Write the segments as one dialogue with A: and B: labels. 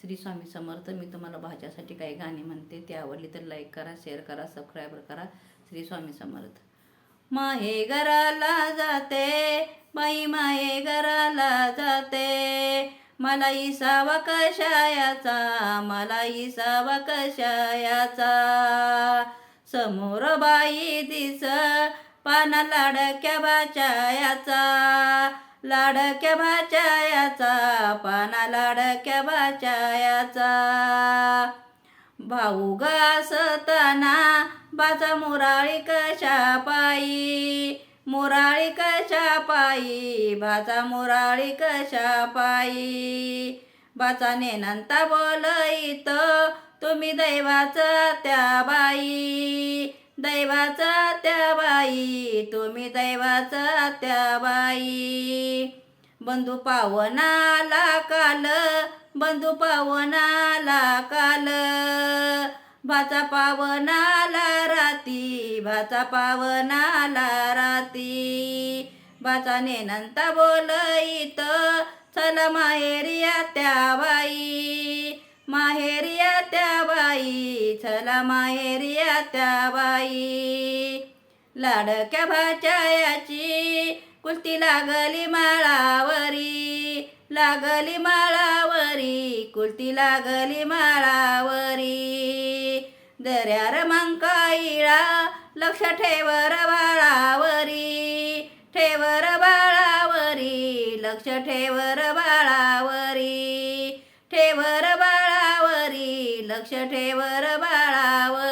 A: श्री स्वामी समर्थ. मी तुम्हाला भाज्यासाठी काही गाणी म्हणते. ती आवडली तर लाईक करा शेअर करा सबस्क्राईब करा. श्री स्वामी समर्थ. माहे घराला जाते बाई माहे घराला जाते. मला इसावा कशायाचा मला इसावा कशायाचा. समोर बाई दिस पाना लाडक्या बाचायाचा. लाडक्या भाच्यायाचा पाना लाडक्या भाच्यायाचा भाऊ घासताना बाचा मुराळी कशा पायी? मुराळी कशा पायी? भाचा मुराळी कशा पायी? बाचा नेनंता बोलईत तुम्ही दैवाचा त्या बाई दैवाचा त्या बाई तुम्ही दैवाचा त्या बाई बंधू पावनाला काल बंधू पावनाला काल. भाचा पावनाला राती भाचा पावनाला राती. भाचा नेनंता बोलईत चल माहेरिया त्या बाई माहेरिया त्या बाई चला माहेरिया त्या बाई लाडक्या भाच्यायाची कुलती लागली माळावरी लागली माळावरी कुलती लागली माळावरी. दर्यार मंकाईळा लक्ष ठेवर बाळावरी ठेवर बाळावरी लक्ष ठेवर बाळावरी ठेवर बाळावरी लक्ष ठेवर बाळावरी.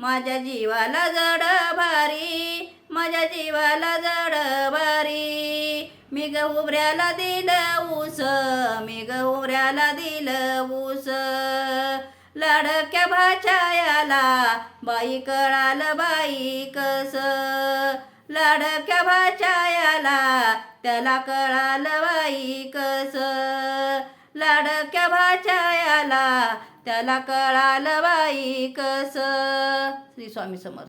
A: माझ्या जीवाला जड भारी माझ्या जीवाला जड भारी. मी गहुऱ्याला दिलं ऊस मी गहुऱ्याला दिलं ऊस. लाडक्या भाच्यायाला बाई कळाल बाई कस. लाडक्या भाच्यायाला त्याला कळाल बाई कस. लाडक्या भाच्यायाला त्याला कळालं बाई कस? श्री स्वामी समर्थ.